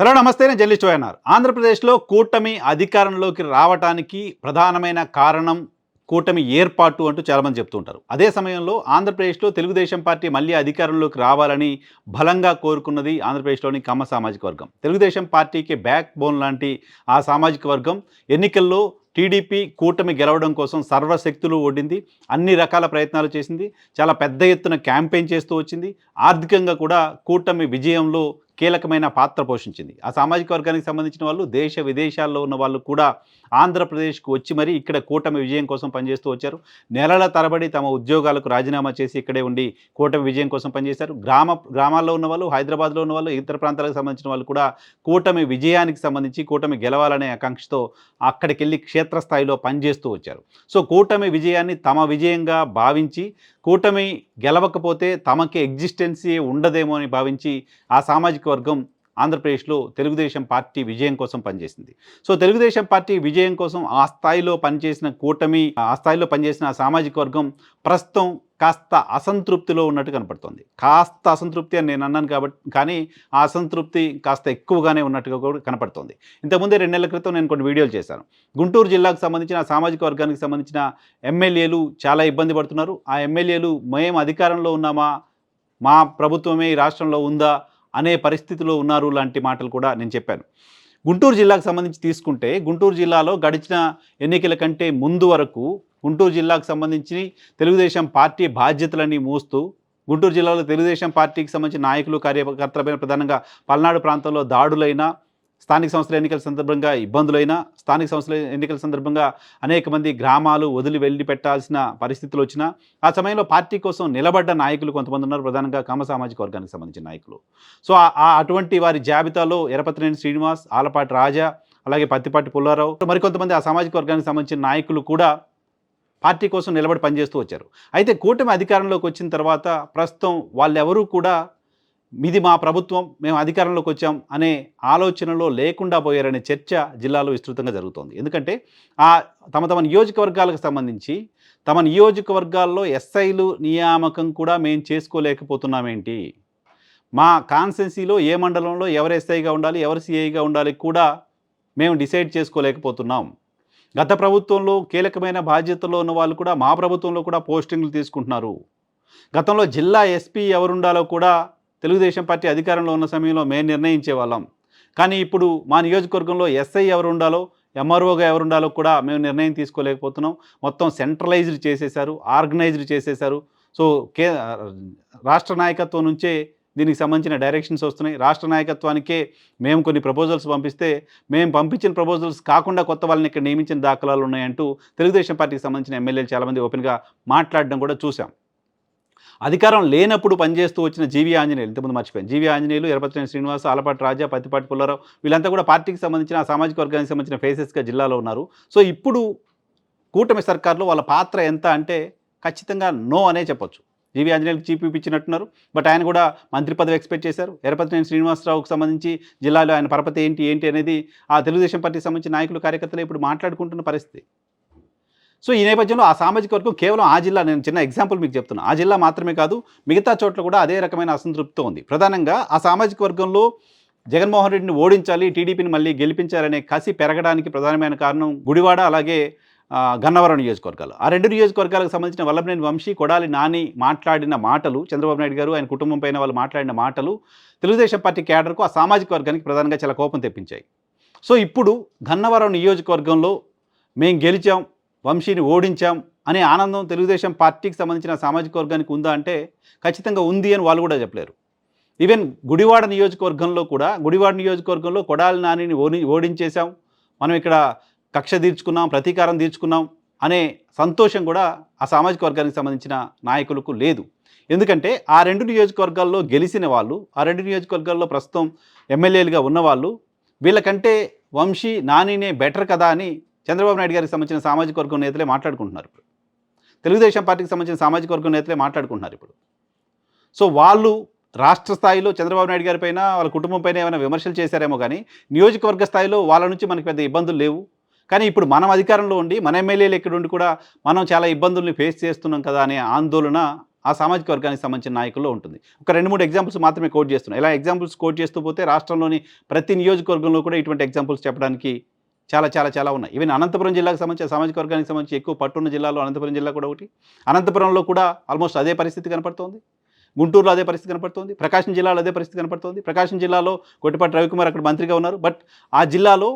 Hello నమస్తే నేను జల్లి అన్నారు ఆంధ్రప్రదేశ్లో కూటమి అధికారంలోకి రావటానికి ప్రధానమైన కారణం కూటమి ఏర్పాటు అంటూ చాలామంది చెప్తుంటారు అదే సమయంలో ఆంధ్రప్రదేశ్లో తెలుగుదేశం పార్టీ మళ్ళీ అధికారంలోకి రావాలని బలంగా కోరుకున్నది ఆంధ్రప్రదేశ్లోని కమ్మ సామాజిక వర్గం. తెలుగుదేశం పార్టీకి బ్యాక్ బోన్ లాంటి ఆ సామాజిక వర్గం ఎన్నికల్లో టీడీపీ కూటమి గెలవడం కోసం సర్వశక్తులు ఓడింది అన్ని రకాల ప్రయత్నాలు చేసింది చాలా పెద్ద ఎత్తున క్యాంపెయిన్ చేస్తూ వచ్చింది. ఆర్థికంగా కూడా కూటమి విజయంలో కీలకమైన పాత్ర పోషించింది. ఆ సామాజిక వర్గానికి సంబంధించిన వాళ్ళు దేశ విదేశాల్లో ఉన్న వాళ్ళు కూడా ఆంధ్రప్రదేశ్కు వచ్చి మరీ ఇక్కడ కూటమి విజయం కోసం పనిచేస్తూ వచ్చారు. నెలల తరబడి తమ ఉద్యోగాలకు రాజీనామా చేసి ఇక్కడే ఉండి కూటమి విజయం కోసం పనిచేశారు. గ్రామ గ్రామాల్లో ఉన్న వాళ్ళు హైదరాబాద్లో ఉన్న వాళ్ళు ఇతర ప్రాంతాలకు సంబంధించిన వాళ్ళు కూడా కూటమి విజయానికి సంబంధించి కూటమి గెలవాలనే ఆకాంక్షతో అక్కడికి వెళ్ళి క్షేత్రస్థాయిలో పనిచేస్తూ వచ్చారు. సో కూటమి విజయాన్ని తమ విజయంగా భావించి కూటమి గెలవకపోతే తమకి ఎగ్జిస్టెన్సీ ఉండదేమో అని భావించి ఆ సామాజిక వర్గం ఆంధ్రప్రదేశ్లో తెలుగుదేశం పార్టీ విజయం కోసం పనిచేసింది. సో తెలుగుదేశం పార్టీ విజయం కోసం ఆ స్థాయిలో పనిచేసిన కూటమి ఆ స్థాయిలో పనిచేసిన ఆ సామాజిక వర్గం ప్రస్తుతం కాస్త అసంతృప్తిలో ఉన్నట్టు కనపడుతుంది. కాస్త అసంతృప్తి అని నేను అన్నాను కాబట్టి కానీ ఆ అసంతృప్తి కాస్త ఎక్కువగానే ఉన్నట్టుగా కూడా కనపడుతుంది. ఇంతకుముందే రెండు నెలల క్రితం నేను కొన్ని వీడియోలు చేశాను. గుంటూరు జిల్లాకు సంబంధించిన సామాజిక వర్గానికి సంబంధించిన ఎమ్మెల్యేలు చాలా ఇబ్బంది పడుతున్నారు. ఆ ఎమ్మెల్యేలు మేము అధికారంలో ఉన్నామా? మా ప్రభుత్వమే ఈ రాష్ట్రంలో ఉందా? అనే పరిస్థితిలో ఉన్నారు లాంటి మాటలు కూడా నేను చెప్పాను. గుంటూరు జిల్లాకు సంబంధించి తీసుకుంటే గుంటూరు జిల్లాలో గడిచిన ఎన్నికల కంటే ముందు వరకు గుంటూరు జిల్లాకు సంబంధించి తెలుగుదేశం పార్టీ బాధ్యతలన్నీ మోస్తూ గుంటూరు జిల్లాలో తెలుగుదేశం పార్టీకి సంబంధించిన నాయకులు కార్యకర్తలపైన ప్రధానంగా పల్నాడు ప్రాంతంలో దాడులైనా స్థానిక సంస్థల ఎన్నికల సందర్భంగా ఇబ్బందులైనా స్థానిక సంస్థల ఎన్నికల సందర్భంగా అనేక మంది గ్రామాలు వదిలి వెళ్ళి పెట్టాల్సిన పరిస్థితులు వచ్చినా ఆ సమయంలో పార్టీ కోసం నిలబడ్డ నాయకులు కొంతమంది ఉన్నారు. ప్రధానంగా కామ సామాజిక వర్గానికి సంబంధించిన నాయకులు. సో ఆ- ఆ అటువంటి వారి జాబితాలో ఎరపతినేని శ్రీనివాస్ ఆలపాటి రాజా అలాగే పత్తిపాటి పుల్లారావు మరికొంతమంది ఆ సామాజిక వర్గానికి సంబంధించిన నాయకులు కూడా పార్టీ కోసం నిలబడి పనిచేస్తూ వచ్చారు. అయితే కూటమి అధికారంలోకి వచ్చిన తర్వాత ప్రస్తుతం వాళ్ళెవరూ కూడా ఇది మా ప్రభుత్వం మేము అధికారంలోకి వచ్చాం అనే ఆలోచనలో లేకుండా పోయారనే చర్చ జిల్లాలో విస్తృతంగా జరుగుతోంది. ఎందుకంటే ఆ తమ తమ నియోజకవర్గాలకు సంబంధించి తమ నియోజకవర్గాల్లో ఎస్ఐలు నియామకం కూడా మేము చేసుకోలేకపోతున్నామేంటి? మా కాన్స్టెన్సీలో ఏ మండలంలో ఎవరు ఎస్ఐగా ఉండాలి ఎవరు సిఐగా ఉండాలి కూడా మేము డిసైడ్ చేసుకోలేకపోతున్నాం. గత ప్రభుత్వంలో కీలకమైన బాధ్యతలో ఉన్న వాళ్ళు కూడా మా ప్రభుత్వంలో కూడా పోస్టింగ్లు తీసుకుంటున్నారు. గతంలో జిల్లా ఎస్పీ ఎవరుండాలో కూడా తెలుగుదేశం పార్టీ అధికారంలో ఉన్న సమయంలో మేము నిర్ణయించే వాళ్ళం కానీ ఇప్పుడు మా నియోజకవర్గంలో ఎస్ఐ ఎవరు ఉండాలో ఎంఆర్ఓగా ఎవరు ఉండాలో కూడా మేము నిర్ణయం తీసుకోలేకపోతున్నాం. మొత్తం సెంట్రలైజ్డ్ చేసేశారు ఆర్గనైజ్డ్ చేసేశారు. సో కే రాష్ట్ర నాయకత్వం నుంచే దీనికి సంబంధించిన డైరెక్షన్స్ వస్తున్నాయి. రాష్ట్ర నాయకత్వానికే మేము కొన్ని ప్రపోజల్స్ పంపిస్తే మేము పంపించిన ప్రపోజల్స్ కాకుండా కొత్త వాళ్ళని ఇక్కడ నియమించిన దాఖలాలు ఉన్నాయంటూ తెలుగుదేశం పార్టీకి సంబంధించిన ఎమ్మెల్యేలు చాలామంది ఓపెన్గా మాట్లాడడం కూడా చూసాం అధికారం లేనప్పుడు పనిచేస్తూ వచ్చిన జీవి ఆంజనేయులు ఇంతకుముందు మర్చిపోయాను. జీవి ఆంజనేయులు ఎరపతినేని శ్రీనివాస్ ఆలపాటి రాజా పత్తిపాటి పుల్లారావు వీళ్ళంతా కూడా పార్టీకి సంబంధించిన సామాజిక వర్గానికి సంబంధించిన ఫేసెస్గా జిల్లాలో ఉన్నారు. సో ఇప్పుడు కూటమి సర్కార్లో వాళ్ళ పాత్ర ఎంత అంటే ఖచ్చితంగా నో అనే చెప్పొచ్చు. జీవి ఆంజనేయులకు చీఫ్ ఇప్పించినట్టున్నారు బట్ ఆయన కూడా మంత్రి పదవి ఎక్స్పెక్ట్ చేశారు. ఎరపతినేని శ్రీనివాసరావుకు సంబంధించి జిల్లాలో ఆయన పరపతి ఏంటి ఏంటి అనేది ఆ తెలుగుదేశం పార్టీకి సంబంధించిన నాయకులు కార్యకర్తలు ఇప్పుడు మాట్లాడుకుంటున్న పరిస్థితి. సో ఈ నేపథ్యంలో ఆ సామాజిక వర్గం కేవలం ఆ జిల్లా నేను చిన్న ఎగ్జాంపుల్ మీకు చెప్తున్నా. ఆ జిల్లా మాత్రమే కాదు మిగతా చోట్ల కూడా అదే రకమైన అసంతృప్తి ఉంది. ప్రధానంగా ఆ సామాజిక వర్గంలో జగన్మోహన్ రెడ్డిని ఓడించాలి టీడీపీని మళ్ళీ గెలిపించాలనే కసి పెరగడానికి ప్రధానమైన కారణం గుడివాడ అలాగే గన్నవరం నియోజకవర్గాలు. ఆ రెండు నియోజకవర్గాలకు సంబంధించిన వల్లభనేని వంశీ కొడాలి నాని మాట్లాడిన మాటలు చంద్రబాబు నాయుడు గారు ఆయన కుటుంబం పైన వాళ్ళు మాట్లాడిన మాటలు తెలుగుదేశం పార్టీ క్యాడర్కు ఆ సామాజిక వర్గానికి ప్రధానంగా చాలా కోపం తెప్పించాయి. సో ఇప్పుడు గన్నవరం నియోజకవర్గంలో మేము గెలిచాం వంశీని ఓడించాం అనే ఆనందం తెలుగుదేశం పార్టీకి సంబంధించిన సామాజిక వర్గానికి ఉందా అంటే ఖచ్చితంగా ఉంది అని వాళ్ళు కూడా చెప్పలేరు. ఈవెన్ గుడివాడ నియోజకవర్గంలో కూడా గుడివాడ నియోజకవర్గంలో కొడాలి నానిని ఓడి ఓడించేశాం. మనం ఇక్కడ కక్ష తీర్చుకున్నాం ప్రతీకారం తీర్చుకున్నాం అనే సంతోషం కూడా ఆ సామాజిక వర్గానికి సంబంధించిన నాయకులకు లేదు. ఎందుకంటే ఆ రెండు నియోజకవర్గాల్లో గెలిచిన వాళ్ళు ఆ రెండు నియోజకవర్గాల్లో ప్రస్తుతం ఎమ్మెల్యేలుగా ఉన్నవాళ్ళు వీళ్ళకంటే వంశీ నానినే బెటర్ కదా అని చంద్రబాబు నాయుడు గారికి సంబంధించిన సామాజిక వర్గం నేతలే మాట్లాడుకుంటున్నారు ఇప్పుడు. తెలుగుదేశం పార్టీకి సంబంధించిన సామాజిక వర్గం నేతలే మాట్లాడుకుంటున్నారు ఇప్పుడు. సో వాళ్ళు రాష్ట్ర స్థాయిలో చంద్రబాబు నాయుడు గారిపైన వాళ్ళ కుటుంబం పైన ఏమైనా విమర్శలు చేశారేమో కానీ నియోజకవర్గ స్థాయిలో వాళ్ళ నుంచి మనకి పెద్ద ఇబ్బందులు లేవు. కానీ ఇప్పుడు మనం అధికారంలో ఉండి మన ఎమ్మెల్యేలు ఇక్కడ ఉండి కూడా మనం చాలా ఇబ్బందుల్ని ఫేస్ చేస్తున్నాం కదా అనే ఆందోళన ఆ సామాజిక వర్గానికి సంబంధించిన నాయకుల్లో ఉంటుంది. ఒక రెండు మూడు ఎగ్జాంపుల్స్ మాత్రమే కోట్ చేస్తున్నాం. ఇలా ఎగ్జాంపుల్స్ కోట్ చేస్తూ పోతే రాష్ట్రంలోని ప్రతి నియోజకవర్గంలో కూడా ఇటువంటి ఎగ్జాంపుల్స్ చెప్పడానికి చాలా చాలా చాలా ఉన్నాయి. ఈవెన్ అనంతపురం జిల్లాకు సంబంధించిన సామాజిక వర్గానికి సంబంధించి ఎక్కువ పట్టున్న జిల్లాలో అనంతపురం జిల్లా కూడా ఒకటి. అనంతపురంలో కూడా ఆల్మోస్ట్ అదే పరిస్థితి కనపడుతోంది. గుంటూరులో అదే పరిస్థితి కనపడుతోంది. ప్రకాశం జిల్లాలో అదే పరిస్థితి కనపడుతోంది. ప్రకాశం జిల్లాలో కొట్టిపాటి రవికుమార్ అక్కడ మంత్రిగా ఉన్నారు. బట్ ఆ జిల్లాలో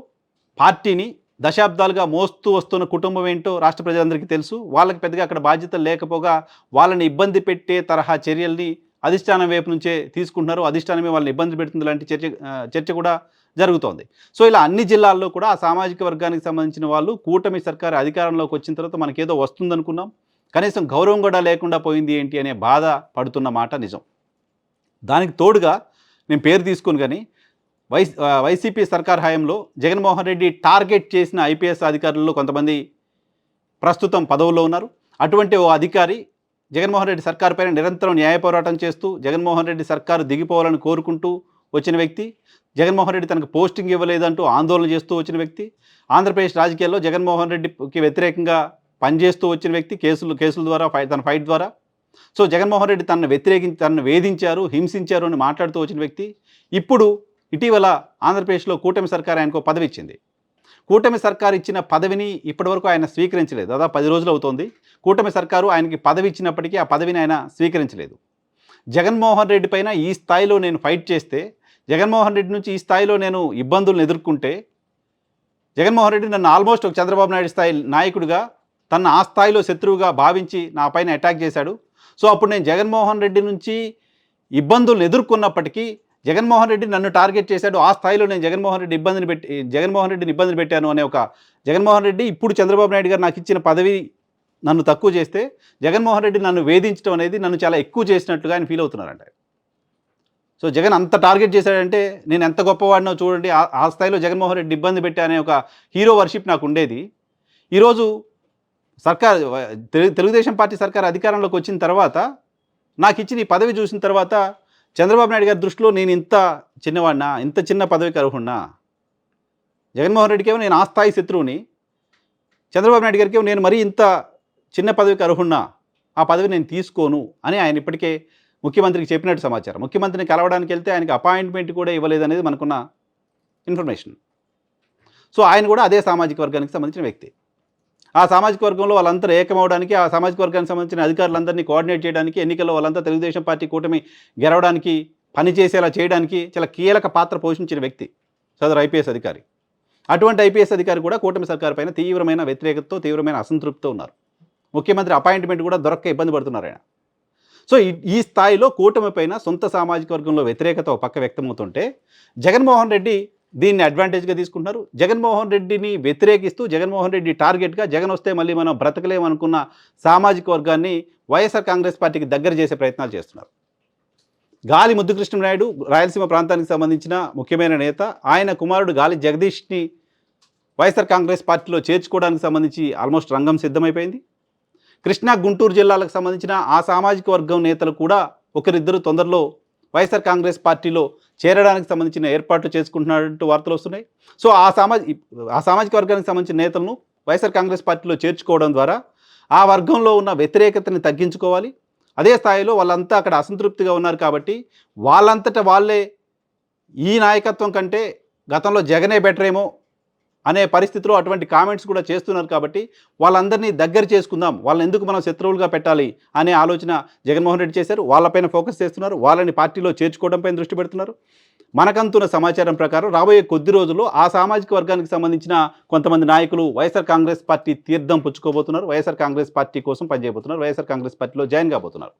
పార్టీని దశాబ్దాలుగా మోస్తూ వస్తున్న కుటుంబం ఏంటో రాష్ట్ర ప్రజలందరికీ తెలుసు. వాళ్ళకి పెద్దగా అక్కడ బాధ్యతలు లేకపోగా వాళ్ళని ఇబ్బంది పెట్టే తరహా చర్యల్ని అధిష్టానం వైపు నుంచే తీసుకుంటున్నారు. అధిష్టానమే వాళ్ళని ఇబ్బంది పెడుతుంది లాంటి చర్చ చర్చ కూడా జరుగుతోంది. సో ఇలా అన్ని జిల్లాల్లో కూడా ఆ సామాజిక వర్గానికి సంబంధించిన వాళ్ళు కూటమి సర్కారు అధికారంలోకి వచ్చిన తర్వాత మనకేదో వస్తుందనుకున్నాం. కనీసం గౌరవం కూడా లేకుండా పోయింది ఏంటి అనే బాధ పడుతున్న మాట నిజం. దానికి తోడుగా నేను పేరు తీసుకుని కానీ వై వైసీపీ సర్కార్ హయాంలో జగన్మోహన్ రెడ్డి టార్గెట్ చేసిన ఐపీఎస్ అధికారుల్లో కొంతమంది ప్రస్తుతం పదవుల్లో ఉన్నారు. అటువంటి ఓ అధికారి జగన్మోహన్ రెడ్డి సర్కార్ పైన నిరంతరం న్యాయ పోరాటం చేస్తూ జగన్మోహన్ రెడ్డి సర్కారు దిగిపోవాలని కోరుకుంటూ వచ్చిన వ్యక్తి జగన్మోహన్ రెడ్డి తనకు పోస్టింగ్ ఇవ్వలేదంటూ ఆందోళన చేస్తూ వచ్చిన వ్యక్తి ఆంధ్రప్రదేశ్ రాజకీయాల్లో జగన్మోహన్ రెడ్డికి వ్యతిరేకంగా పనిచేస్తూ వచ్చిన వ్యక్తి కేసులు కేసుల ద్వారా ఫై తన ఫైట్ ద్వారా. సో జగన్మోహన్ రెడ్డి తనను వ్యతిరేకించి తనను వేధించారు హింసించారు అని మాట్లాడుతూ వచ్చిన వ్యక్తి ఇప్పుడు ఇటీవల ఆంధ్రప్రదేశ్లో కూటమి సర్కార్ ఆయనకు పదవి ఇచ్చింది. కూటమి సర్కారు ఇచ్చిన పదవిని ఇప్పటివరకు ఆయన స్వీకరించలేదు. దాదాపు పది రోజులు అవుతోంది. కూటమి సర్కారు ఆయనకి పదవి ఇచ్చినప్పటికీ ఆ పదవిని ఆయన స్వీకరించలేదు. జగన్మోహన్ రెడ్డి పైన ఈ స్థాయిలో నేను ఫైట్ చేస్తే జగన్మోహన్ రెడ్డి నుంచి ఈ స్థాయిలో నేను ఇబ్బందులను ఎదుర్కొంటే జగన్మోహన్ రెడ్డి నన్ను ఆల్మోస్ట్ ఒక చంద్రబాబు నాయుడు స్థాయి నాయకుడిగా తన ఆ స్థాయిలో శత్రువుగా భావించి నా పైన అటాక్ చేశాడు. సో అప్పుడు నేను జగన్మోహన్ రెడ్డి నుంచి ఇబ్బందులను ఎదుర్కొన్నప్పటికీ జగన్మోహన్ రెడ్డి నన్ను టార్గెట్ చేశాడు. ఆ స్థాయిలో నేను జగన్మోహన్ రెడ్డి ఇబ్బందిని పెట్టి జగన్మోహన్ రెడ్డిని ఇబ్బంది పెట్టాను అనే ఒక జగన్మోహన్ రెడ్డి ఇప్పుడు చంద్రబాబు నాయుడు గారు నాకు ఇచ్చిన పదవి నన్ను తక్కువ చేస్తే జగన్మోహన్ రెడ్డి నన్ను వేధించడం అనేది నన్ను చాలా ఎక్కువ చేసినట్టుగా ఆయన ఫీల్ అవుతున్నారంట. సో జగన్ అంత టార్గెట్ చేశాడంటే నేను ఎంత గొప్పవాడినో చూడండి. ఆ- స్థాయిలో జగన్మోహన్ రెడ్డి ఇబ్బంది పెట్టి అనే ఒక హీరో వర్షిప్ నాకు ఉండేది. ఈరోజు సర్కార్ తెలు- తెలుగుదేశం పార్టీ సర్కార్ అధికారంలోకి వచ్చిన తర్వాత నాకు ఇచ్చిన ఈ పదవి చూసిన తర్వాత చంద్రబాబు నాయుడు గారి దృష్టిలో నేను ఇంత చిన్నవాడినా ఇంత చిన్న పదవికి అర్హున్నా జగన్మోహన్ రెడ్డికేమో నేను ఆ స్థాయి శత్రువుని చంద్రబాబు నాయుడు గారికి నేను మరీ ఇంత చిన్న పదవికి అర్హున్నా ఆ పదవి నేను తీసుకోను అని ఆయన ఇప్పటికే ముఖ్యమంత్రికి చెప్పినట్టు సమాచారం. ముఖ్యమంత్రిని కలవడానికి వెళ్తే ఆయనకి అపాయింట్మెంట్ కూడా ఇవ్వలేదనేది మనకున్న ఇన్ఫర్మేషన్. సో ఆయన కూడా అదే సామాజిక వర్గానికి సంబంధించిన వ్యక్తి. ఆ సామాజిక వర్గంలో వాళ్ళంతా ఏకమవడానికి ఆ సామాజిక వర్గానికి సంబంధించిన అధికారులందరినీ కోఆర్డినేట్ చేయడానికి ఎన్నికల్లో వాళ్ళంతా తెలుగుదేశం పార్టీ కూటమి గెలవడానికి పనిచేసేలా చేయడానికి చాలా కీలక పాత్ర పోషించిన వ్యక్తి సదరు ఐపీఎస్ అధికారి. అటువంటి ఐపీఎస్ అధికారి కూడా కూటమి సర్కారు పైన తీవ్రమైన వ్యతిరేకతతో తీవ్రమైన అసంతృప్తితో ఉన్నారు. ముఖ్యమంత్రి అపాయింట్మెంట్ కూడా దొరక్క ఇబ్బంది పడుతున్నారు ఆయన. సో ఈ ఈ స్థాయిలో కూటమి పైన సొంత సామాజిక వర్గంలో వ్యతిరేకత ఒక పక్క వ్యక్తమవుతుంటే జగన్మోహన్ రెడ్డి దీన్ని అడ్వాంటేజ్గా తీసుకుంటున్నారు. జగన్మోహన్ రెడ్డిని వ్యతిరేకిస్తూ జగన్మోహన్ రెడ్డి టార్గెట్గా జగన్ వస్తే మళ్ళీ మనం బ్రతకలేమనుకున్న సామాజిక వర్గాన్ని వైఎస్ఆర్ కాంగ్రెస్ పార్టీకి దగ్గర చేసే ప్రయత్నాలు చేస్తున్నారు. గాలి ముద్దుకృష్ణనాయుడు రాయలసీమ ప్రాంతానికి సంబంధించిన ముఖ్యమైన నేత ఆయన కుమారుడు గాలి జగదీష్ని వైఎస్ఆర్ కాంగ్రెస్ పార్టీలో చేర్చుకోవడానికి సంబంధించి ఆల్మోస్ట్ రంగం సిద్ధమైపోయింది. కృష్ణా గుంటూరు జిల్లాలకు సంబంధించిన ఆ సామాజిక వర్గం నేతలు కూడా ఒకరిద్దరు తొందరలో వైఎస్ఆర్ కాంగ్రెస్ పార్టీలో చేరడానికి సంబంధించిన ఏర్పాట్లు చేసుకుంటున్నట్టు వార్తలు వస్తున్నాయి. సో ఆ సామాజిక ఆ సామాజిక వర్గానికి సంబంధించిన నేతలను వైఎస్ఆర్ కాంగ్రెస్ పార్టీలో చేర్చుకోవడం ద్వారా ఆ వర్గంలో ఉన్న వ్యతిరేకతని తగ్గించుకోవాలి. అదే స్థాయిలో వాళ్ళంతా అక్కడ అసంతృప్తిగా ఉన్నారు కాబట్టి వాళ్ళంతట వాళ్ళే ఈ నాయకత్వం కంటే గతంలో జగనే బెటర్ ఏమో అనే పరిస్థితిలో అటువంటి కామెంట్స్ కూడా చేస్తున్నారు కాబట్టి వాళ్ళందరినీ దగ్గర చేసుకుందాం. వాళ్ళని ఎందుకు మనం శత్రువులుగా పెట్టాలి అనే ఆలోచన జగన్మోహన్ రెడ్డి చేశారు. వాళ్ళపైన ఫోకస్ చేస్తున్నారు. వాళ్ళని పార్టీలో చేర్చుకోవడంపై దృష్టి పెడుతున్నారు. మనకంతున్న సమాచారం ప్రకారం రాబోయే కొద్ది రోజుల్లో ఆ సామాజిక వర్గానికి సంబంధించిన కొంతమంది నాయకులు వైఎస్ఆర్ కాంగ్రెస్ పార్టీ తీర్థం పుచ్చుకోబోతున్నారు. వైఎస్ఆర్ కాంగ్రెస్ పార్టీ కోసం పనిచేయబోతున్నారు. వైఎస్ఆర్ కాంగ్రెస్ పార్టీలో జాయిన్ కాబోతున్నారు.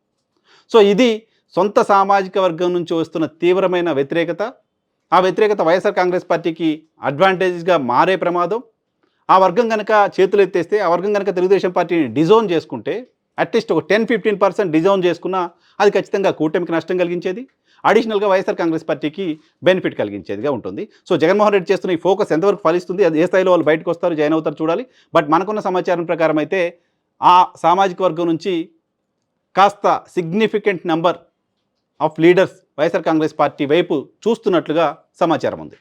సో ఇది సొంత సామాజిక వర్గం నుంచి వస్తున్న తీవ్రమైన వ్యతిరేకత. ఆ వ్యతిరేకత వైఎస్ఆర్ కాంగ్రెస్ పార్టీకి అడ్వాంటేజ్గా మారే ప్రమాదం. ఆ వర్గం కనుక చేతులు ఎత్తేస్తే ఆ వర్గం కనుక తెలుగుదేశం పార్టీని డిజోన్ చేసుకుంటే అట్లీస్ట్ ఒక టెన్ ఫిఫ్టీన్ పర్సెంట్ డిజోన్ చేసుకున్నా అది ఖచ్చితంగా కూటమికి నష్టం కలిగించేది. అడిషనల్గా వైఎస్ఆర్ కాంగ్రెస్ పార్టీకి బెనిఫిట్ కలిగించేదిగా ఉంటుంది. సో జగన్మోహన్ రెడ్డి చేస్తున్న ఈ ఫోకస్ ఎంతవరకు ఫలిస్తుంది? అది ఏ స్థాయిలో వాళ్ళు బయటకు వస్తారు? జాయిన్ అవుతారు చూడాలి. బట్ మనకున్న సమాచారం ప్రకారం అయితే ఆ సామాజిక వర్గం నుంచి కాస్త significant number of leaders YSR Congress party వైపు చూస్తున్నట్లుగా సమాచారం ఉంది.